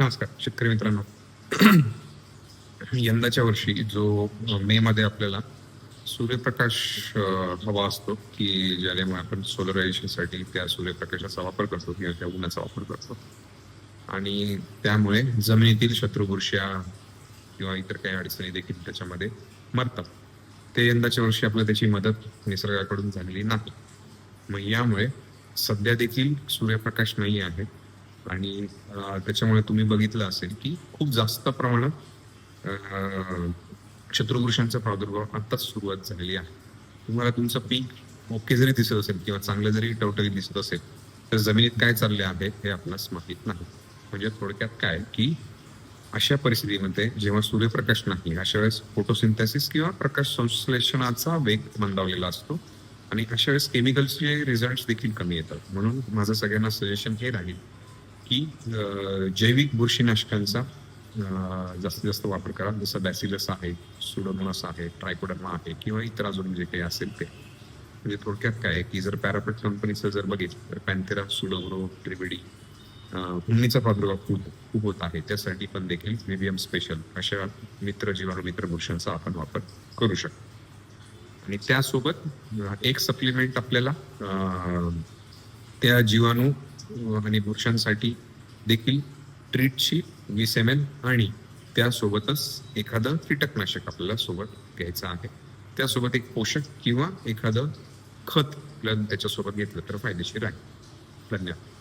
नमस्कार शेतकरी मित्रांनो. यंदाच्या वर्षी जो मे मध्ये आपल्याला सूर्यप्रकाश हवा असतो की ज्याने आपण सोलरायझेशनसाठी त्या सूर्यप्रकाशाचा वापर करतो किंवा त्या उन्हाचा वापर करतो. आणि त्यामुळे जमिनीतील शत्रुबुरश्या किंवा इतर काही अडचणी देखील त्याच्यामध्ये मरतात. ते यंदाच्या वर्षी आपल्याला त्याची मदत निसर्गाकडून झालेली नाही. मग यामुळे सध्या देखील सूर्यप्रकाश नाही आहे. आणि त्याच्यामुळे तुम्ही बघितलं असेल की खूप जास्त प्रमाणात शत्रुपुरुषांचा प्रादुर्भाव आत्ताच सुरुवात झालेली आहे. तुम्हाला तुमचं पीक ओके जरी दिसत असेल किंवा चांगलं जरी टवटवीत दिसत असेल तर जमिनीत काय चालले आहे हे आपणास माहीत नाही. म्हणजे थोडक्यात काय की अशा परिस्थितीमध्ये जेव्हा सूर्यप्रकाश नाही अशा वेळेस फोटोसिंथेसिस किंवा प्रकाश संश्लेषणाचा वेग मंदावलेला असतो आणि अशा वेळेस केमिकल्सचे रिझल्ट देखील कमी येतात. म्हणून माझं सगळ्यांना सजेशन हे राहील की जैविक बुरशीनाशकांचा जास्तीत जास्त वापर करा. जसं बॅसिलस आहे सुडोमोनास आहे ट्रायकोडर्मा आहे किंवा इतर अजून जे काही असेल ते. म्हणजे थोडक्यात काय की जर पॅरापेट कंपनीचं जर बघितलं तर पॅन्थेरा सुडोग्रो ट्रिबिडी उन्नीचा प्रादुर्भाव खूप खूप होत आहे. त्यासाठी पण देखील विवियम स्पेशल अशा मित्र जीवाणू मित्र बुरशांचा आपण वापर करू शकतो. आणि त्यासोबत एक सप्लिमेंट आपल्याला त्या जीवाणू आणि पुरुषांसाठी देखील ट्रीटची वीस एम एल आणि त्यासोबतच एखादं कीटकनाशक आपल्याला सोबत घ्यायचं आहे. त्यासोबत एक पोषक किंवा एखादं खत आपल्याला त्याच्यासोबत घेतलं तर फायदेशीर आहे. धन्यवाद.